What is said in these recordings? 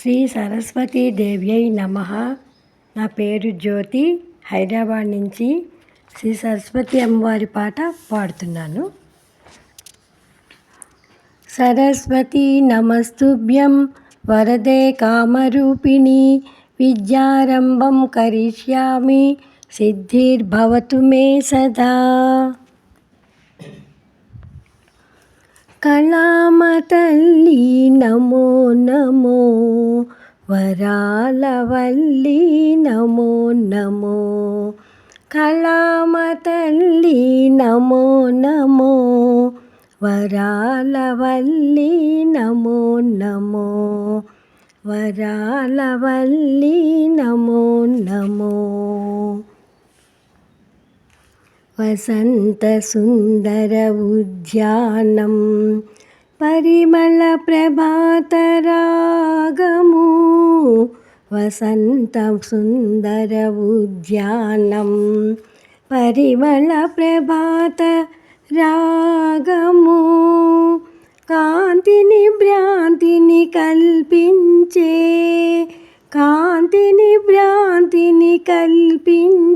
శ్రీ సరస్వతీ దేవ్యై నమ. నా పేరు జ్యోతి. హైదరాబాద్ నుంచి శ్రీ సరస్వతి అమ్మవారి పాట పాడుతున్నాను. సరస్వతి నమస్తుభ్యం వరదే కామరూపిణి. విద్యారంభం కరిష్యామి. సిద్ధిర్భవతు మే సదా. కళామ తల్లి నమో నమో వరాలవల్లి నమో నమో కళామ తల్లి నమో నమో వరాలవల్లి నమో నమో వరాలవల్లి నమో నమో. వసంత వసంతసుందర ఉద్యానం పరిమళ ప్రభాతరాగము వసంత సుందర ఉద్యానం పరిమళ ప్రభాత రాగము కాంతిని భ్రాంతిని కల్పించే కాంతిని భ్రాంతిని కల్పించే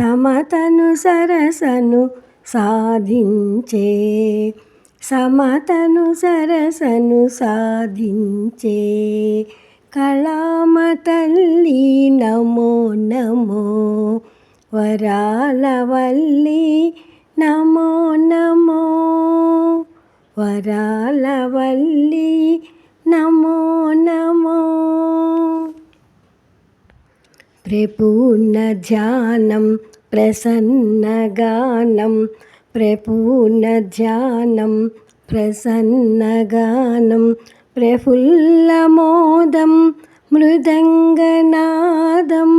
సమతను సరసను సాధించే. సమతను సరసను సాధించే. కళామ తల్లి నమో నమో. వరాల వల్లి నమో నమో. వరాల వల్లి నమో నమో. ప్రపూర్ణ ధ్యానం ప్రసన్నగానం ప్రపూర్ణ ధ్యానం ప్రసన్నగానం ప్రఫుల్లమోదం మృదంగనాదం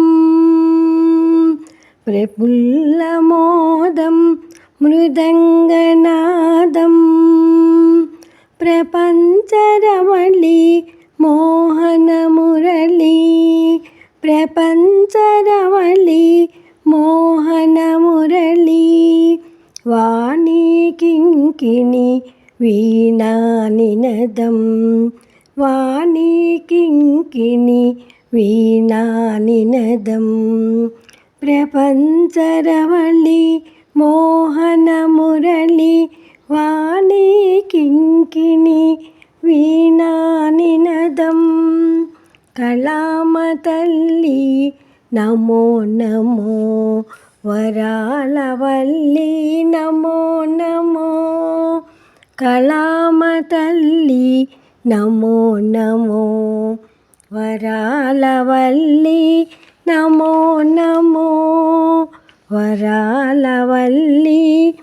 ప్రఫుల్లమోదం మృదంగనాదం ప్రపంచరవళి మోహనమురళీ ప్రపంచరవళి മോഹനമുരളി വാണി കിങ്കിണി വീണാനിനദം വാണി കിങ്കിണി വീണാനിനദം പ്രപഞ്ചരവളി മോഹനമുരളി വാണി കിങ്കിണി വീണാനിനദം കളാമതല്ലീ నమో నమో వరాలవల్లి నమో నమో కళామ తల్లి నమో నమో వరాలవల్లి నమో నమో వరాలవల్లి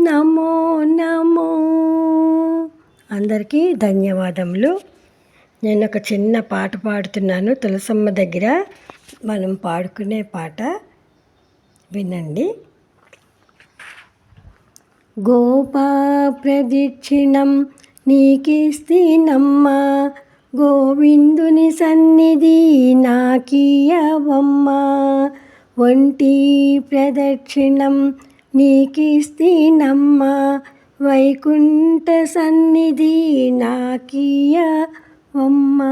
నమో నమో. అందరికీ ధన్యవాదములు. నేను ఒక చిన్న పాట పాడుతున్నాను తులసమ్మ దగ్గర. మనం పాడుకునే పాట వినండి. గోపా ప్రదక్షిణం నీకిస్తీనమ్మ గోవిందుని సన్నిధి నాకీయవమ్మా ఒంటి ప్రదక్షిణం నీకిస్తీనమ్మ వైకుంఠ సన్నిధి నాకీయ అమ్మ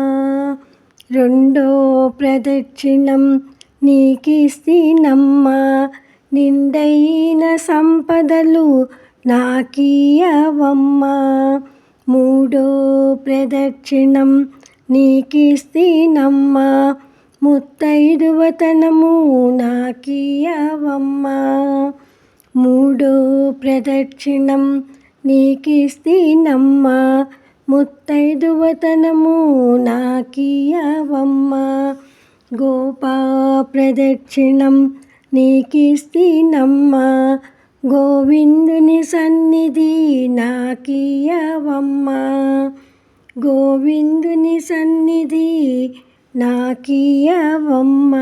రెండో ప్రదక్షిణం నీకిస్తినమ్మా. నిండైన సంపదలు నాకీయవమ్మ. మూడో ప్రదక్షిణం నీకిస్తీనమ్మ. ముత్తైదువతనము నాకీయవమ్మ. మూడో ప్రదక్షిణం నీకిస్తినమ్మా. ముత్తైదువతనము నాకీయవమ్మ. గోపా ప్రదక్షిణం నీకిస్తీనమ్మ. గోవిందుని సన్నిధి నాకీయవమ్మ. గోవిందుని సన్నిధి నాకీయవమ్మ.